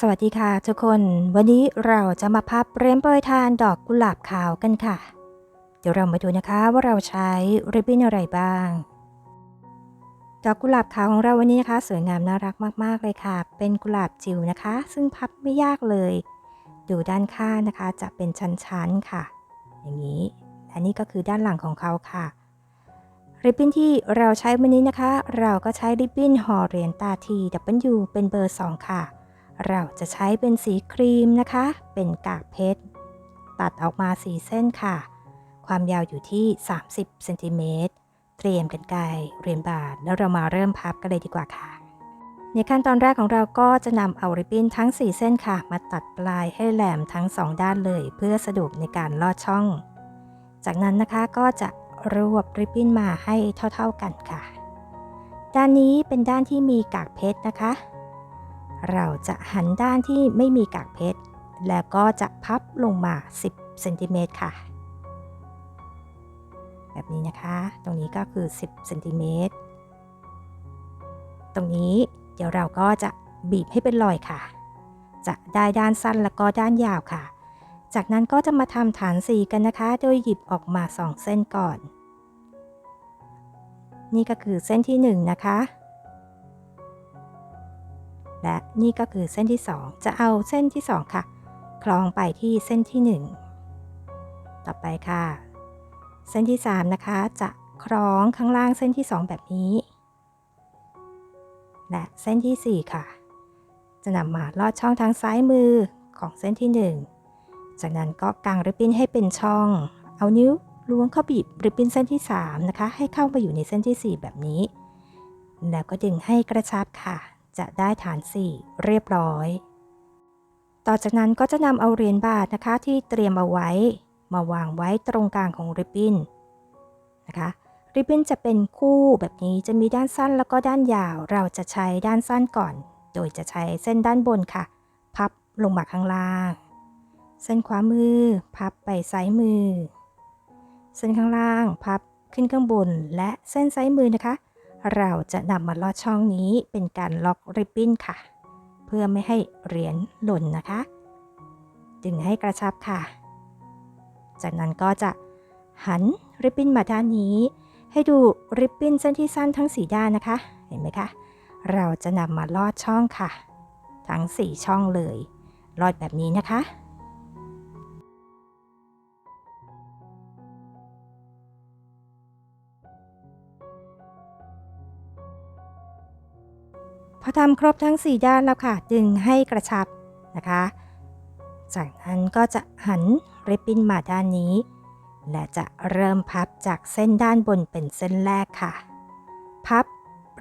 สวัสดีค่ะทุกคน วันนี้เราจะมาพับเรนโปรยทานดอกกุหลาบขาวกันค่ะ เดี๋ยวเรามาดูนะคะว่าเราใช้ริบบิ้นอะไรบ้าง ดอกกุหลาบขาวของเราวันนี้นะคะ สวยงามน่ารักมากๆเลยค่ะ เป็นกุหลาบจิ๋วนะคะ ซึ่งพับไม่ยากเลย ดูด้านข้างนะคะ จะเป็นชั้นๆค่ะ อย่างนี้และนี่ก็คือด้านหลังของเขาค่ะริบบิ้นที่เราใช้วันนี้นะคะ เราก็ใช้ริบบิ้นห่อเหรียญตาทีดับเบิลยูเป็นเบอร์ 2 ค่ะ เราจะใช้เป็นสีครีมนะคะ เป็นกากเพชร ตัดออกมาสีเส้นค่ะ ความยาวอยู่ที่ 30เซนติเมตร เตรียมกันไกรเรียนบาทแล้วเรามาเริ่มพับกันเลยดีกว่าค่ะ ในขั้นตอนแรกของเราก็จะนำเอาริบบิ้นทั้ง 4 เส้นค่ะ มาตัดปลายให้แหลมทั้ง 2 ด้านเลย เพื่อสะดวกในการลอดช่อง จากนั้นนะคะก็จะรวบริบบิ้นมาให้เท่า ๆกันค่ะ ด้านนี้เป็นด้านที่มีกากเพชรนะคะ เราจะหันด้านที่ไม่มีกากเพชร แล้วก็จะพับลงมา 10เซนติเมตรค่ะ แบบนี้นะคะ ตรงนี้ก็คือ 10เซนติเมตร ตรงนี้เดี๋ยวเราก็จะบีบให้เป็นรอยค่ะ จะได้ด้านสั้นแล้วก็ด้านยาวค่ะ จากนั้นก็จะมาทำฐานสีกันนะคะ โดยหยิบออกมา 2 เส้นก่อน นี่ก็คือเส้นที่ 1 นะคะ และนี่ก็คือเส้นที่ 2 จะเอาเส้นที่ 2 ค่ะ คล้องไปที่เส้นที่ 1 ต่อไปค่ะ เส้นที่ 3 นะคะ จะคล้องข้างล่างเส้นที่ 2 แบบนี้ และเส้นที่ 4 ค่ะ จะนำมาลอดช่องทางซ้ายมือของเส้นที่ 1 จากนั้นก็กางริบบิ้นให้เป็นช่อง เอานิ้วล้วงเข้าบีบริบบิ้นเส้นที่ 3 นะคะ ให้เข้ามาอยู่ในเส้นที่ 4 แบบนี้ แล้วก็ดึงให้กระชับค่ะ จะได้ฐาน 4 เรียบร้อย ต่อจากนั้นก็จะนำเอาเหรียญบาทนะคะที่เตรียมเอาไว้ มาวางไว้ตรงกลางของริบบิ้นนะคะริบบิ้นจะเป็นคู่แบบนี้จะมีด้านสั้นแล้วก็ด้านยาว เราจะใช้ด้านสั้นก่อน โดยจะใช้เส้นด้านบนค่ะ พับลงมาข้างล่าง เส้นขวามือ พับไปซ้ายมือ เส้นข้างล่าง พับขึ้นข้างบน และเส้นซ้ายมือนะคะ เราจะนำมาลอดช่องนี้เป็นการล็อกริบบิ้นค่ะ เพื่อไม่ให้เหรียญหล่นนะคะ ดึงให้กระชับค่ะ จากนั้นก็จะหันริบบิ้นมาด้านนี้ ให้ดูริบบิ้นเส้นที่สั้นทั้ง4ด้านนะคะ เห็นไหมคะ เราจะนำมาลอดช่องค่ะ ทั้ง 4 ช่องเลย ลอดแบบนี้นะคะ พอทำครบทั้ง 4 ด้านแล้วค่ะดึงให้กระชับนะคะ จากนั้นก็จะหันริบบิ้นมาด้านนี้ และจะเริ่มพับจากเส้นด้านบนเป็นเส้นแรกค่ะ พับ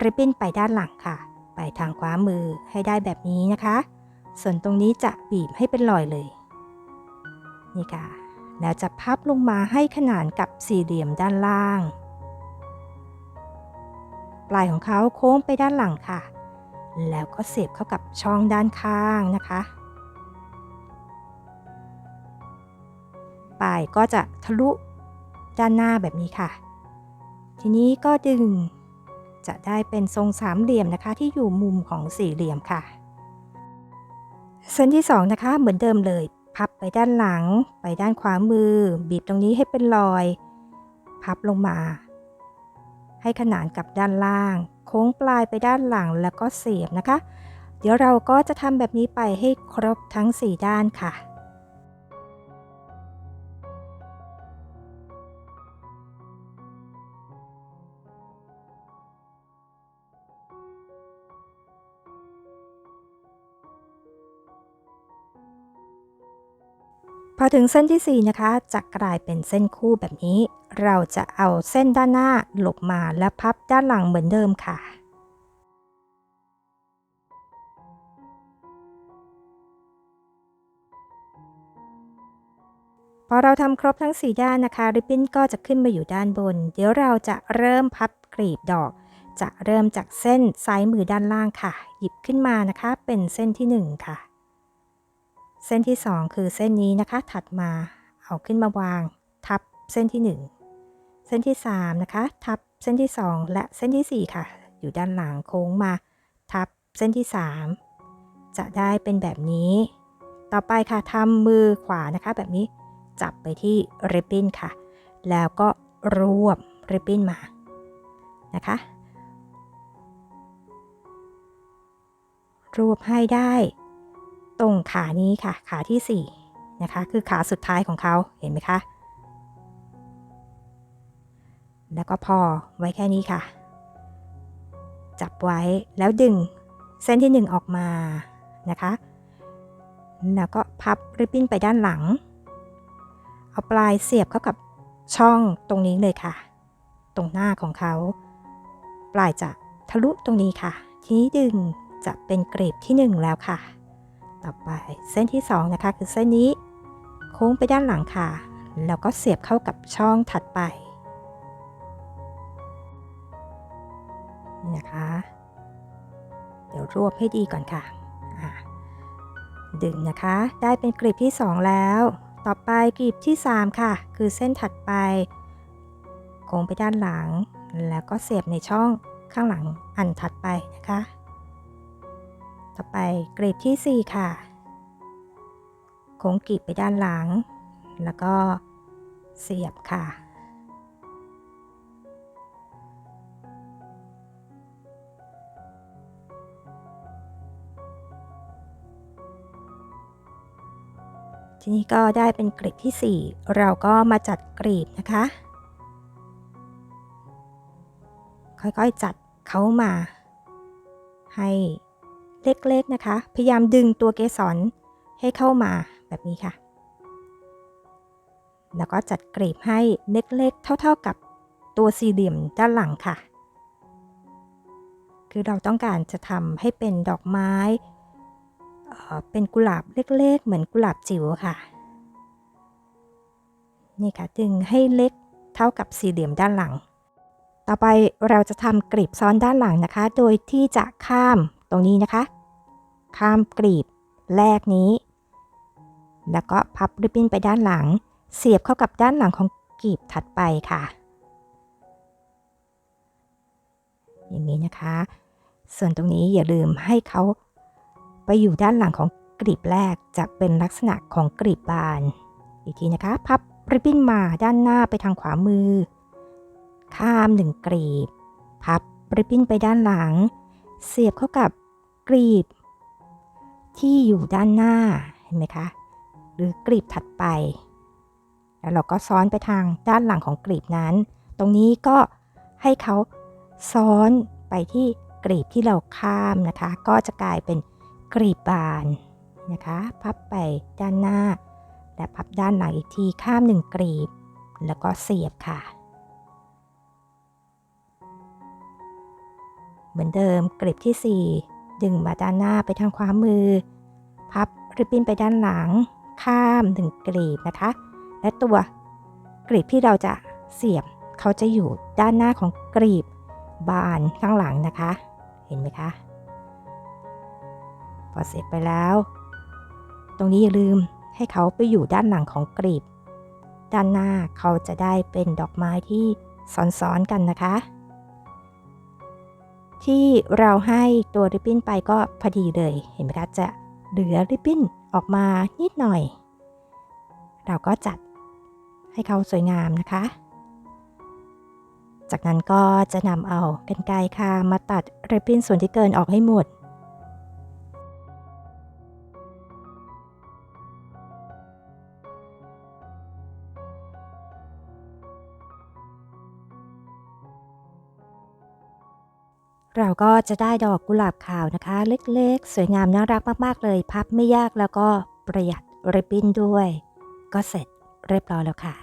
ริบบิ้นไปด้านหลังค่ะ ไปทางขวามือให้ได้แบบนี้นะคะ ส่วนตรงนี้จะบีบให้เป็นรอยเลยนี่ค่ะแล้วจะพับลงมาให้ขนานกับสี่เหลี่ยมด้านล่าง ปลายของเขาโค้งไปด้านหลังค่ะ แล้วก็เสียบเข้ากับช่องด้านข้างนะคะ ปลายก็จะทะลุด้านหน้าแบบนี้ค่ะ ทีนี้ก็ดึงจะได้เป็นทรงสามเหลี่ยมนะคะที่อยู่มุมของสี่เหลี่ยมค่ะ เส้นที่2นะคะเหมือนเดิมเลย พับไปด้านหลัง ไปด้านขวามือ บีบตรงนี้ให้เป็นรอย พับลงมา ให้ขนานกับด้านล่าง ค้งปลายไปด้านหลังแล้วก็เสียบนะคะ เดี๋ยวเราก็จะทำแบบนี้ไปให้ครบทั้ง 4 ด้านค่ะพอถึงเส้นที่ 4 นะคะ จะกลายเป็นเส้นคู่แบบนี้ เราจะเอาเส้นด้านหน้าหลบมาและพับด้านหลังเหมือนเดิมค่ะ พอเราทำครบทั้ง 4 ด้านนะคะ ริบบิ้นก็จะขึ้นมาอยู่ด้านบน เดี๋ยวเราจะเริ่มพับกลีบดอก จะเริ่มจากเส้นซ้ายมือด้านล่างค่ะ หยิบขึ้นมานะคะ เป็นเส้นที่ 1 ค่ะ เส้นที่ 2 คือเส้นนี้นะคะ ถัดมาเอาขึ้นมาวางทับเส้นที่ 1 ส้นที่ 3 นะคะ ทับเส้นที่ 2 และเส้นที่ 4 ค่ะ อยู่ด้านหลังโค้งมา ทับเส้นที่ 3 จะได้เป็นแบบนี้ ต่อไปค่ะทำมือขวานะคะ แบบนี้จับไปที่ริบบิ้นค่ะ แล้วก็รวบริบบิ้นมานะคะ รวบให้ได้ตรงขานี้ค่ะ ขาที่ 4 นะคะ คือขาสุดท้ายของเขาเห็นไหมคะ แล้วก็พอไว้แค่นี้ค่ะ จับไว้แล้วดึงเส้นที่ 1 ออกมานะคะ แล้วก็พับริบบิ้นไปด้านหลัง เอาปลายเสียบเข้ากับช่องตรงนี้เลยค่ะ ตรงหน้าของเขา ปลายจะทะลุตรงนี้ค่ะ ทีนี้ดึงจะเป็นกรีบที่ 1 แล้วค่ะ ต่อไปเส้นที่ 2 นะคะ คือเส้นนี้ โค้งไปด้านหลังค่ะ แล้วก็เสียบเข้ากับช่องถัดไป เดี๋ยวรวบให้ดีก่อนค่ะ ดึงนะคะ ได้เป็นกลีบที่ 2 แล้ว ต่อไปกลีบที่ 3 ค่ะ คือเส้นถัดไป โค้งไปด้านหลัง แล้วก็เสียบในช่องข้างหลังอันถัดไปนะคะ ต่อไปกลีบที่ 4 ค่ะ โค้งกลีบไปด้านหลัง แล้วก็เสียบค่ะ ทีนี้ก็ได้เป็นกลีบที่ 4 เราก็มาจัดกลีบนะคะ ค่อยๆจัดเขามา ให้เล็กๆนะคะ พยายามดึงตัวเกสรให้เข้ามาแบบนี้ค่ะ แล้วก็จัดกลีบให้เล็กๆเท่า ๆกับตัวสี่เหลี่ยมด้านหลังค่ะ คือเราต้องการจะทำให้เป็นดอกไม้ เป็นกุหลาบเล็กๆ เหมือนกุหลาบจิ๋วค่ะ นี่ค่ะดึงให้เล็กเท่ากับสี่เหลี่ยมด้านหลัง ต่อไปเราจะทำกลีบซ้อนด้านหลังนะคะ โดยที่จะข้ามตรงนี้นะคะ ข้ามกลีบแรกนี้ แล้วก็พับริบบิ้นไปด้านหลัง เสียบเข้ากับด้านหลังของกลีบถัดไปค่ะ อย่างนี้นะคะ ส่วนตรงนี้อย่าลืมให้เขา ไปอยู่ด้านหลังของกลีบแรกจะเป็นลักษณะของกลีบบาน อีกทีนะคะ พับริบบิ้นมาด้านหน้าไปทางขวามือ ข้ามหนึ่งกลีบ พับริบบิ้นไปด้านหลัง เสียบเข้ากับกลีบ ที่อยู่ด้านหน้าเห็นไหมคะ หรือกลีบถัดไป แล้วเราก็ซ้อนไปทางด้านหลังของกลีบนั้น ตรงนี้ก็ให้เขาซ้อนไปที่กลีบที่เราข้ามนะคะ ก็จะกลายเป็น กลีบบานนะคะ พับไปด้านหน้า และพับด้านหลังอีกทีข้ามหนึ่งกลีบ แล้วก็เสียบค่ะ เหมือนเดิมกลีบที่ 4 ดึงมาด้านหน้าไปทางขวามือ พับริบบิ้นไปด้านหลัง ข้ามหนึ่งกลีบนะคะ และตัวกลีบที่เราจะเสียบเขาจะอยู่ด้านหน้าของกลีบบานข้างหลังนะคะ เห็นไหมคะ พอเสร็จไปแล้ว ตรงนี้อย่าลืมให้เขาไปอยู่ด้านหลังของกลีบ ด้านหน้าเขาจะได้เป็นดอกไม้ที่ซ้อนๆกันนะคะ ที่เราให้ตัวริบบิ้นไปก็พอดีเลย เห็นไหมคะจะเหลือริบบิ้นออกมานิดหน่อย เราก็จัดให้เขาสวยงามนะคะ จากนั้นก็จะนำเอากันไกรค่ะมาตัดริบบิ้นส่วนที่เกินออกให้หมด เราก็จะได้ดอกกุหลาบขาวนะคะ เล็กๆ สวยงามน่ารักมากๆเลย พับไม่ยากแล้วก็ประหยัดริบบิ้นด้วย ก็เสร็จเรียบร้อยแล้วค่ะ